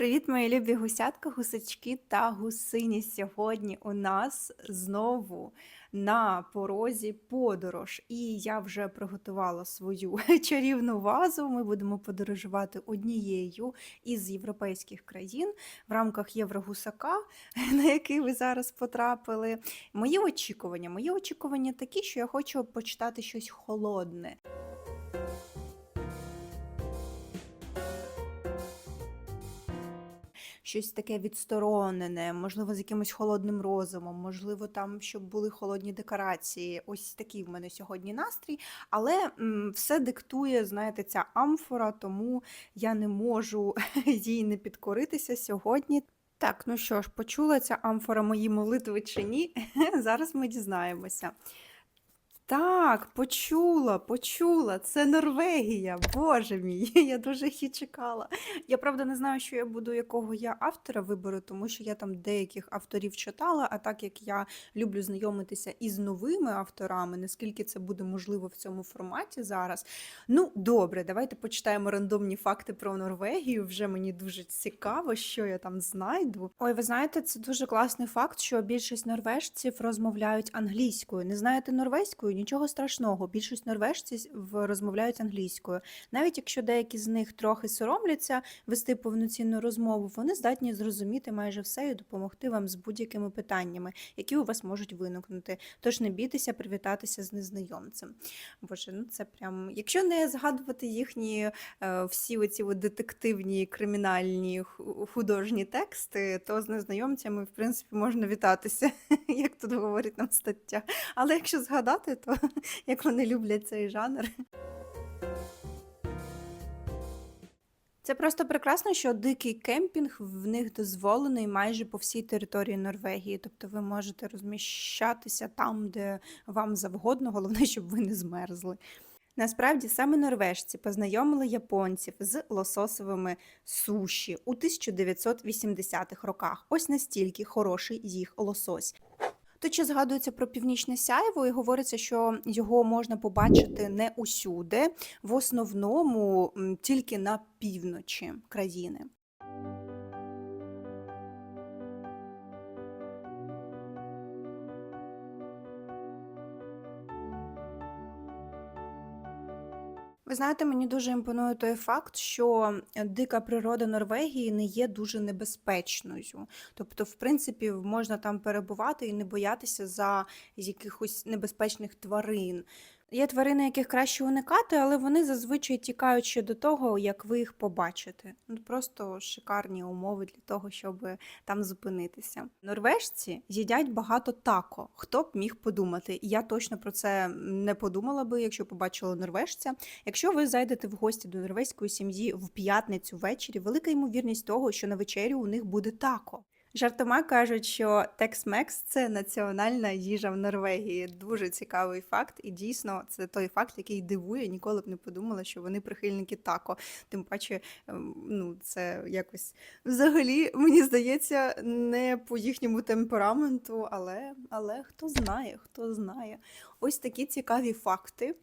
Привіт, мої любі гусятка, гусачки та гусині. Сьогодні у нас знову на порозі подорож. І я вже приготувала свою чарівну вазу. Ми будемо подорожувати однією із європейських країн в рамках Єврогусака, на який ви зараз потрапили. Мої очікування. Мої очікування такі, що я хочу почитати щось холодне. Щось таке відсторонене, можливо, з якимось холодним розумом, можливо, там, щоб були холодні декорації. Ось такий в мене сьогодні настрій. Але все диктує, знаєте, ця амфора, тому я не можу їй не підкоритися сьогодні. Так, ну що ж, почула ця амфора мої молитви чи ні? Зараз ми дізнаємося. Так, почула, почула. Це Норвегія. Боже мій, я дуже її чекала. Я правда не знаю, що я буду, якого я автора виберу, тому що я там деяких авторів читала, а так як я люблю знайомитися із новими авторами, наскільки це буде можливо в цьому форматі зараз. Ну, добре, давайте почитаємо рандомні факти про Норвегію. Вже мені дуже цікаво, що я там знайду. Ой, ви знаєте, це дуже класний факт, що більшість норвежців розмовляють англійською. Не знаєте норвезькою? Нічого страшного. Більшість норвежців розмовляють англійською. Навіть якщо деякі з них трохи соромляться вести повноцінну розмову, вони здатні зрозуміти майже все і допомогти вам з будь-якими питаннями, які у вас можуть виникнути. Тож не бійтеся привітатися з незнайомцем. Боже, ну це прям. Якщо не згадувати їхні е, всі оці от детективні кримінальні художні тексти, то з незнайомцями, в принципі, можна вітатися, як тут говорить нам стаття. Але якщо згадати, то як вони люблять цей жанр. Це просто прекрасно, що дикий кемпінг в них дозволений майже по всій території Норвегії. Тобто ви можете розміщатися там, де вам завгодно, головне, щоб ви не змерзли. Насправді саме норвежці познайомили японців з лососовими суші у 1980-х роках. Ось настільки хороший їх лосось. Тут чи згадується про північне сяйво, і говориться, що його можна побачити не усюди, в основному тільки на півночі країни. Ви знаєте, мені дуже імпонує той факт, що дика природа Норвегії не є дуже небезпечною. Тобто, в принципі, можна там перебувати і не боятися за якихось небезпечних тварин. Є тварини, яких краще уникати, але вони зазвичай тікають ще до того, як ви їх побачите. Ну, Просто шикарні умови для того, щоб там зупинитися. Норвежці їдять багато тако. Хто б міг подумати? Я точно про це не подумала би, якщо побачила норвежця. Якщо ви зайдете в гості до норвезької сім'ї в п'ятницю ввечері, велика ймовірність того, що на вечерю у них буде тако. Жартома кажуть, що Tex-Mex – це національна їжа в Норвегії. Дуже цікавий факт, і дійсно це той факт, який дивує. Ніколи б не подумала, що вони прихильники тако. Тим паче, ем, ну це якось взагалі мені здається не по їхньому темпераменту, але, але хто знає, хто знає. Ось такі цікаві факти.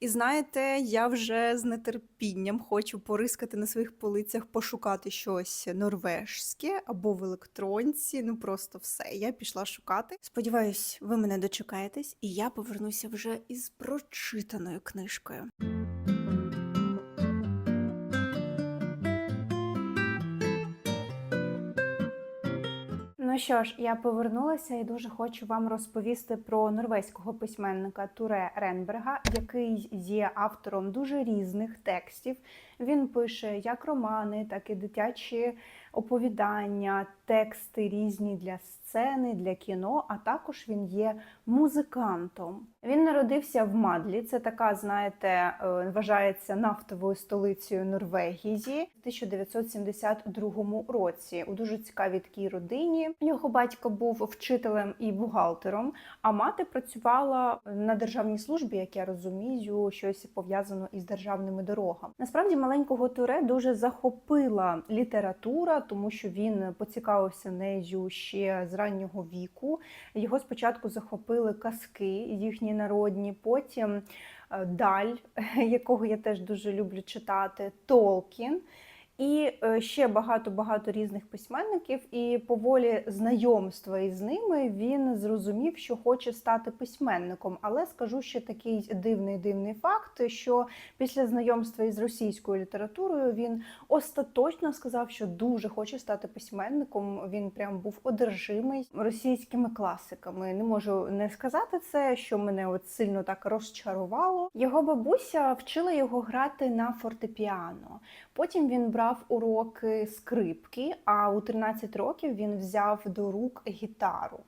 І знаєте, я вже з нетерпінням хочу порискати на своїх полицях, пошукати щось норвежське або в електронці. Ну просто все. Я пішла шукати. Сподіваюсь, ви мене дочекаєтесь, і я повернуся вже із прочитаною книжкою. Ну що ж, я повернулася і дуже хочу вам розповісти про норвезького письменника Туре Ренберга, який є автором дуже різних текстів. Він пише як романи, так і дитячі оповідання, тексти різні для сцени, для кіно, а також він є музикантом. Він народився в Мадлі. Це така, знаєте, е, вважається нафтовою столицею Норвегії в 1972 році. У дуже цікавій такій родині. Його батько був вчителем і бухгалтером, а мати працювала на державній службі, як я розумію, щось пов'язано із державними дорогами. Насправді маленького Туре дуже захопила література, тому що він поцікавився нею ще з раннього віку. Його спочатку захопили казки їхні народні, потім е, Даль, якого я теж дуже люблю читати, Толкін. І е, ще багато-багато різних письменників, і поволі знайомства із ними він зрозумів, що хоче стати письменником. Але скажу ще такий дивний дивний факт, що після знайомства із російською літературою він остаточно сказав, що дуже хоче стати письменником. Він прям був одержимий російськими класиками. Не можу не сказати це, що мене от сильно так розчарувало. Його бабуся вчила його грати на фортепіано. Потім він брав уроки скрипки, а у 13 років він взяв до рук гітару.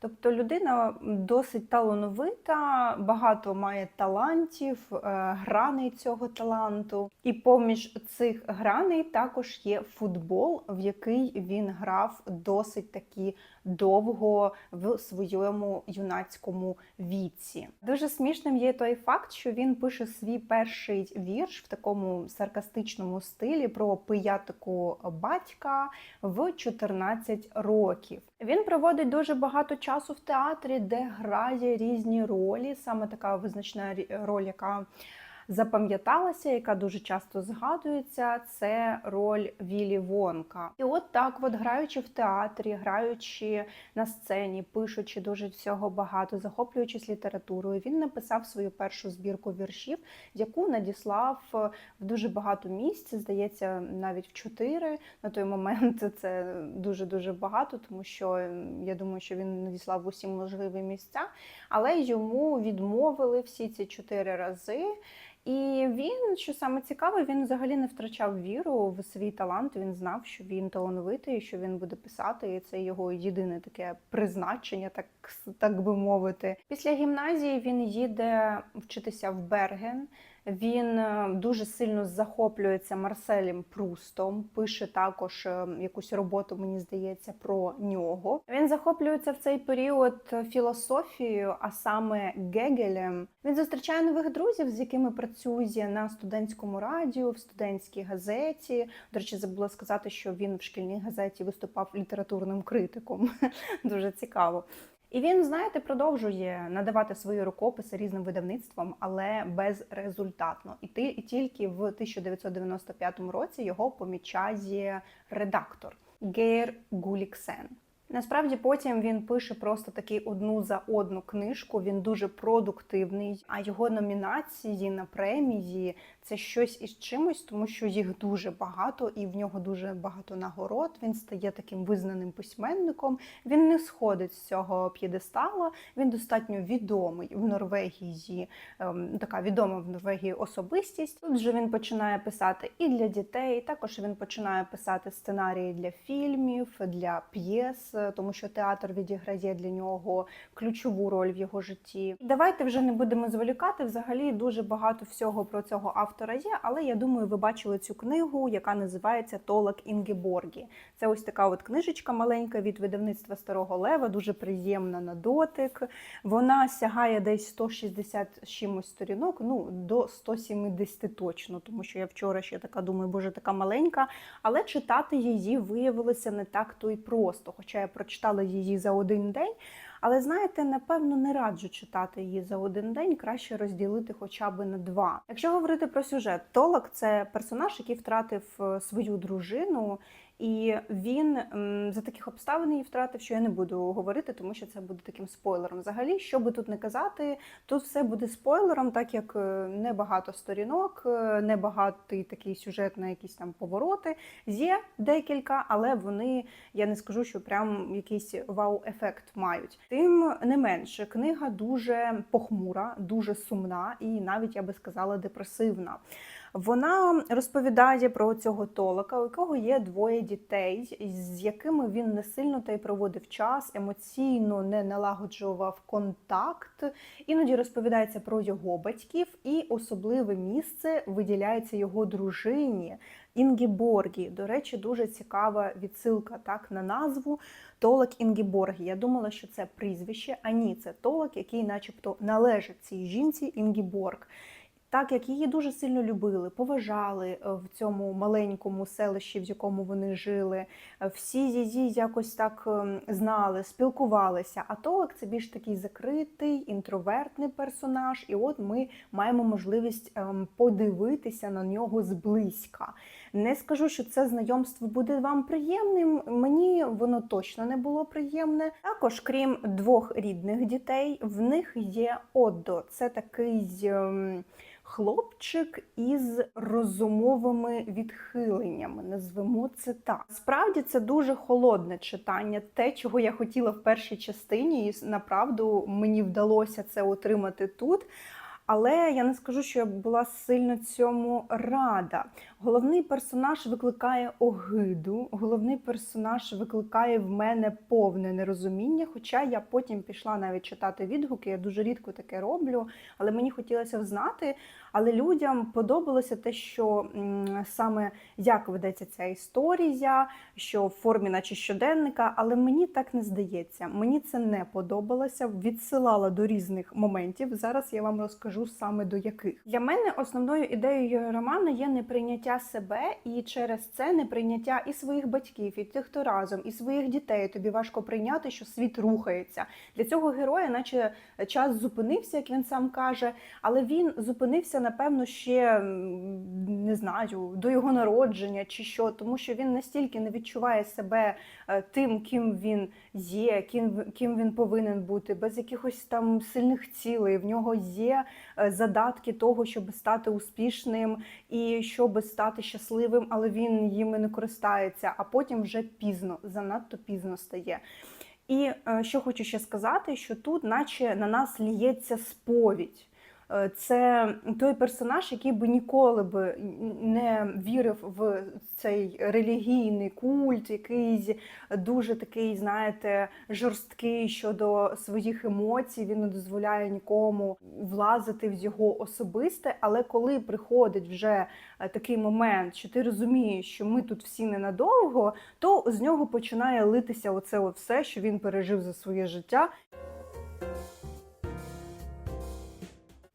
Тобто людина досить талановита, багато має талантів, е, граней цього таланту. І поміж цих граней також є футбол, в який він грав досить таки довго в своєму юнацькому віці. Дуже смішним є той факт, що він пише свій перший вірш в такому саркастичному стилі про пиятику батька в 14 років. Він проводить дуже багато часу в театрі, де грає різні ролі. Саме така визначна роль, яка запам'яталася, яка дуже часто згадується, це роль Вілі Вонка. І от так, от граючи в театрі, граючи на сцені, пишучи дуже всього багато, захоплюючись літературою, він написав свою першу збірку віршів, яку надіслав е, в дуже багато місць. Здається, навіть в чотири на той момент це дуже дуже багато, тому що я думаю, що він надіслав в усі можливі місця, але йому відмовили всі ці чотири рази. І він, що саме цікаве, він взагалі не втрачав віру в свій талант. Він знав, що він талановитий, що він буде писати, і це його єдине таке призначення, так, так би мовити. Після гімназії він їде вчитися в Берген. Він е, дуже сильно захоплюється Марселем Прустом, пише також е, якусь роботу, мені здається, про нього. Він захоплюється в цей період філософією, а саме Гегелем. Він зустрічає нових друзів, з якими працює на студентському радіо, в студентській газеті. До речі, забула сказати, що він в шкільній газеті виступав літературним критиком. Дуже цікаво. І він, знаєте, продовжує надавати свої рукописи різним видавництвам, але безрезультатно. І, і тільки в 1995 році його помічає редактор Гейр Гуліксен. Насправді потім він пише просто таки одну за одну книжку. Він дуже продуктивний. А його номінації на премії це щось із чимось, тому що їх дуже багато, і в нього дуже багато нагород. Він стає таким визнаним письменником. Він не сходить з цього п'єдестала. Він достатньо відомий в Норвегії. ем, Така відома в Норвегії особистість. Тут же він починає писати і для дітей. Також він починає писати сценарії для фільмів, для п'єс, тому що театр відіграє для нього ключову роль в його житті. Давайте вже не будемо зволікати. Взагалі дуже багато всього про цього автора є, але я думаю, ви бачили цю книгу, яка називається Толок Інгеборгі. Це ось така от книжечка маленька від видавництва Старого Лева, дуже приємна на дотик. Вона сягає десь 160 з чимось сторінок, ну до 170 точно, тому що я вчора ще така думаю, боже, така маленька. Але читати її виявилося не так то й просто. Хоча я прочитала її за один день. Але знаєте, напевно, не раджу читати її за один день, краще розділити хоча б на два. Якщо говорити про сюжет, Толок це персонаж, який втратив е, свою дружину, і він за таких обставин її втратив, що я не буду говорити, тому що це буде таким спойлером. Взагалі, що би тут не казати, тут все буде спойлером, так як е, небагато сторінок, е, небагатий такий сюжет на якісь там повороти. Є декілька, але вони я не скажу, що прям якийсь вау-ефект мають. Тим не менше, книга дуже похмура, дуже сумна і навіть я би сказала депресивна. Вона розповідає про цього толока, у якого є двоє дітей, з якими він не сильно та й проводив час, емоційно не налагоджував контакт. Іноді розповідається про його батьків, і особливе місце виділяється його дружині Інгіборгі. До речі, дуже цікава відсилка так на назву Толок Інгіборгі. Я думала, що це прізвище, а ні, це толок, який, начебто, належить цій жінці Інгіборг. Так як її дуже сильно любили, поважали е, в цьому маленькому селищі, в якому вони жили, е, всі її якось так ем, знали, спілкувалися. А Толик це більш такий закритий, інтровертний персонаж, і от ми маємо можливість ем, подивитися на нього зблизька. Не скажу, що це знайомство буде вам приємним. Мені воно точно не було приємне. Також, крім двох рідних дітей, в них є Оддо. Це такий. ем, Хлопчик із розумовими відхиленнями, назвемо це так. Справді це дуже холодне читання, те, чого я хотіла в першій частині, і направду мені вдалося це отримати тут. Але я не скажу, що я була сильно цьому рада. Головний персонаж викликає огиду, головний персонаж викликає в мене повне нерозуміння. Хоча я потім пішла навіть читати відгуки, я дуже рідко таке роблю, але мені хотілося знати. Але людям подобалося те, що саме як ведеться ця історія, що в формі, наче щоденника, але мені так не здається. Мені це не подобалося. Відсилала до різних моментів. Зараз я вам розкажу саме до яких. Для мене основною ідеєю роману є неприйняття себе, і через це неприйняття і своїх батьків, і тих, хто разом, і своїх дітей. Тобі важко прийняти, що світ рухається. Для цього героя, наче час зупинився, як він сам каже, але він зупинився, напевно, ще не знаю, до його народження чи що, тому що він настільки не відчуває себе е, тим, ким він є, ким, ким він повинен бути, без якихось там сильних цілей. В нього є е, задатки того, щоб стати успішним і щоб стати щасливим, але він їми не користається, а потім вже пізно, занадто пізно стає. І е, що хочу ще сказати, що тут, наче на нас ліється сповідь. Е, Це той персонаж, який би ніколи би не вірив в цей релігійний культ, який дуже такий, знаєте, жорсткий щодо своїх емоцій. Він не дозволяє нікому влазити в його особисте. Але коли приходить вже е, такий момент, що ти розумієш, що ми тут всі ненадовго, то з нього починає литися оце от все, що він пережив за своє життя.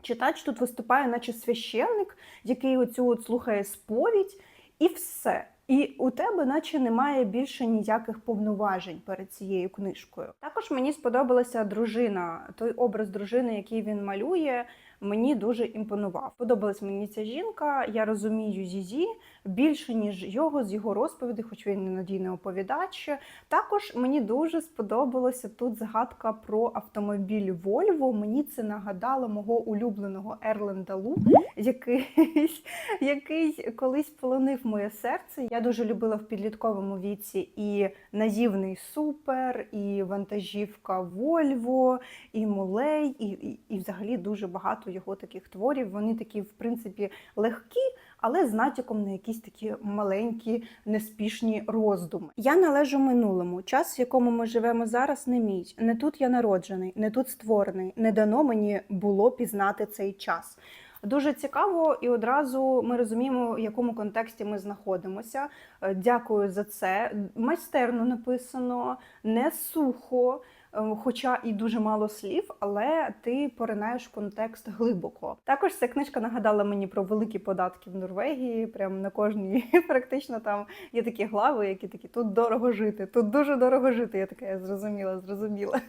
Читач тут виступає, наче священник, який оцю от слухає сповідь, і все. І у тебе, наче, немає більше ніяких повноважень перед цією книжкою. Також мені сподобалася дружина, той образ дружини, який він малює, мені дуже імпонував. Подобалась мені ця жінка. Я розумію Зізі більше ніж його з його розповіді, хоч він ненадійний оповідач. Також мені дуже сподобалася тут згадка про автомобіль Volvo. Мені це нагадало мого улюбленого Ерленда Лу, який, який колись полонив моє серце. Я дуже любила в підлітковому віці і наївний супер, і вантажівка Volvo, і Мулей, і, і, і взагалі дуже багато його таких творів. Вони такі, в принципі, легкі але з натяком на якісь такі маленькі неспішні роздуми. Я належу минулому. Час, в якому ми живемо зараз, не мій. Не тут я народжений, не тут створений. Не дано мені було пізнати цей час. Дуже цікаво, і одразу ми розуміємо, в якому контексті ми знаходимося. Е, Дякую за це. Майстерно написано, не сухо. Е, Хоча і дуже мало слів, але ти поринаєш контекст глибоко. Також ця книжка нагадала мені про великі податки в Норвегії. Прям на кожній практично там є такі глави, які такі тут дорого жити, тут дуже дорого жити. Я така, я зрозуміла, зрозуміла.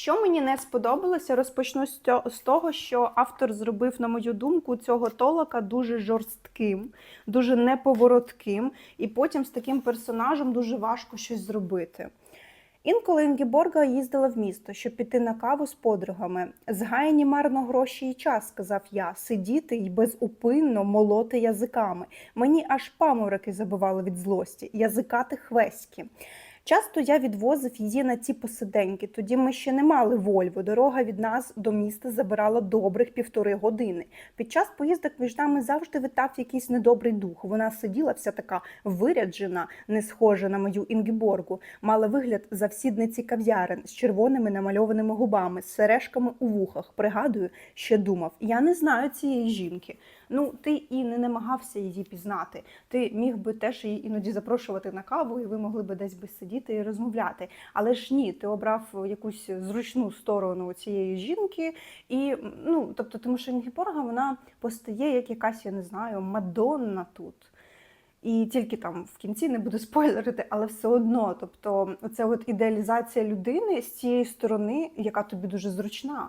Що мені не сподобалося, розпочну з того, що автор зробив, на мою думку, цього толока дуже жорстким, дуже неповоротким, і потім з таким персонажем дуже важко щось зробити. Інколи Інгіборга їздила в місто, щоб піти на каву з подругами. Згаяні марно гроші і час, сказав я, сидіти й безупинно молоти язиками. Мені аж памороки забивали від злості, язикати хвеськи. Часто я відвозив її на ті посиденьки. Тоді ми ще не мали Вольво. Дорога від нас до міста забирала добрих півтори години. Під час поїздок між нами завжди витав якийсь недобрий дух. Вона сиділа вся така виряджена, не схожа на мою Інгіборгу, мала вигляд завсідниці кав'ярин з червоними намальованими губами, з сережками у вухах. Пригадую, ще думав: я не знаю цієї жінки. Ну, ти і не намагався її пізнати. Ти міг би теж її іноді запрошувати на каву, і ви могли би десь би сидіти. і розмовляти. Але ж ні, ти обрав якусь зручну сторону цієї жінки, і ну тобто, тому що Інгіборга вона постає як якась, я не знаю, мадонна тут. І тільки там в кінці не буду спойлерити, але все одно, тобто, оця от ідеалізація людини з цієї сторони, яка тобі дуже зручна.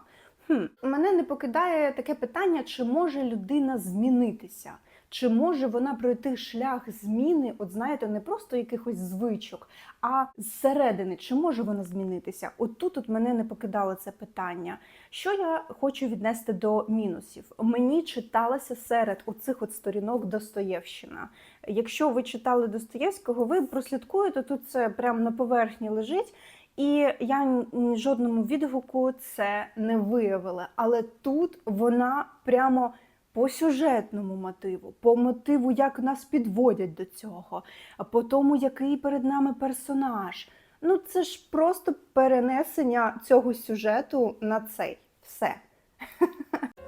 Хм. Мене не покидає таке питання, чи може людина змінитися, чи може вона пройти шлях зміни, от знаєте, не просто якихось звичок, а зсередини, чи може вона змінитися? От тут от мене не покидало це питання. Що я хочу віднести до мінусів? Мені читалося серед оцих от сторінок Достоєвщина. Якщо ви читали Достоєвського, ви прослідкуєте, тут це прямо на поверхні лежить. І я жодному відгуку це не виявила. Але тут вона прямо по сюжетному мотиву, по мотиву, як нас підводять до цього, по тому, який перед нами персонаж. Ну це ж просто перенесення цього сюжету на цей все.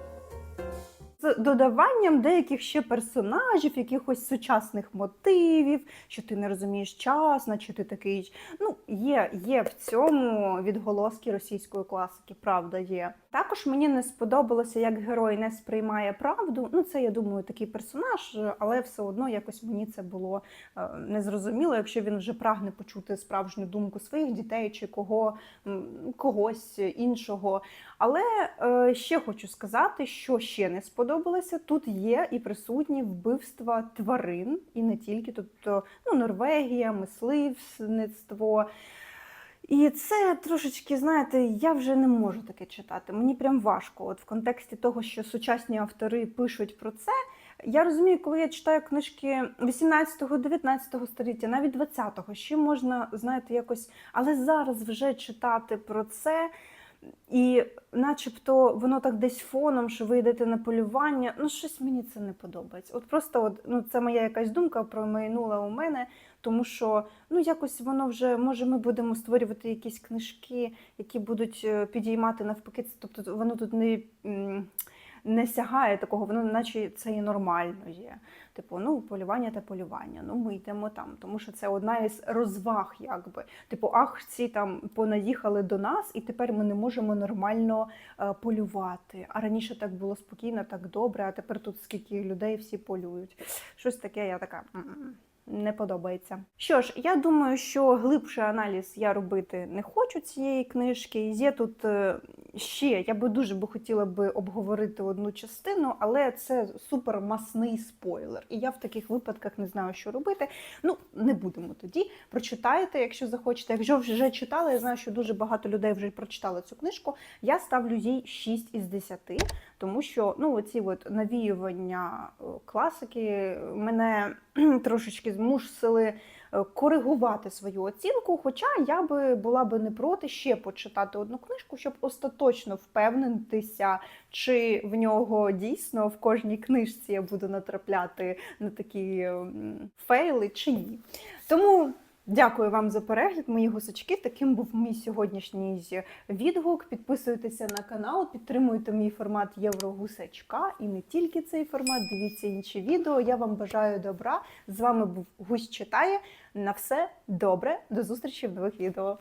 З додаванням деяких ще персонажів, якихось сучасних мотивів, що ти не розумієш час, наче ти такий. Ну, є, є в цьому відголоски російської класики, правда є. Також мені не сподобалося, як герой не сприймає правду. Ну, це я думаю, такий персонаж, але все одно якось мені це було е, незрозуміло, якщо він вже прагне почути справжню думку своїх дітей чи кого когось іншого. Але е, ще хочу сказати, що ще не сподобалося. Тут є і присутні вбивства тварин, і не тільки, тобто ну, Норвегія, мисливництво. І це трошечки, знаєте, я вже не можу таке читати. Мені прям важко. От в контексті того, що сучасні автори пишуть про це. Я розумію, коли я читаю книжки 18-19 століття, навіть 20-го, ще можна, знаєте, якось, але зараз вже читати про це. І начебто воно так десь фоном, що ви йдете на полювання. Ну, щось мені це не подобається. От просто от, ну, це моя якась думка промайнула у мене, тому що ну, якось воно вже, може, ми будемо створювати якісь книжки, які будуть е, підіймати навпаки. Тобто воно тут не. М, Не сягає такого, воно наче це і нормально є. Типу, ну полювання та полювання. Ну ми йдемо там, тому що це одна із розваг, якби. Типу, ах, ці там понаїхали до нас, і тепер ми не можемо нормально е, полювати. А раніше так було спокійно, так добре. А тепер тут скільки людей всі полюють. Щось таке, я така. «М-м». Не подобається. Що ж, я думаю, що глибший аналіз я робити не хочу цієї книжки. Є тут е, ще, я би дуже би хотіла би обговорити одну частину, але це супермасний спойлер. І я в таких випадках не знаю, що робити. Ну, не будемо тоді. Прочитайте, якщо захочете. Якщо вже читали, я знаю, що дуже багато людей вже прочитали цю книжку. Я ставлю їй 6 із 10, тому що ну, оці от навіювання е, класики мене трошечки змусили е, коригувати свою оцінку. Хоча я би була би не проти ще почитати одну книжку, щоб остаточно впевнитися, чи в нього дійсно в кожній книжці я буду натрапляти на такі фейли, чи ні. Тому. Дякую вам за перегляд, мої гусачки. Таким був мій сьогоднішній відгук. Підписуйтеся на канал, підтримуйте мій формат Єврогусачка і не тільки цей формат. Дивіться інші відео. Я вам бажаю добра. З вами був Гусь Читає. На все добре. До зустрічі в нових відео.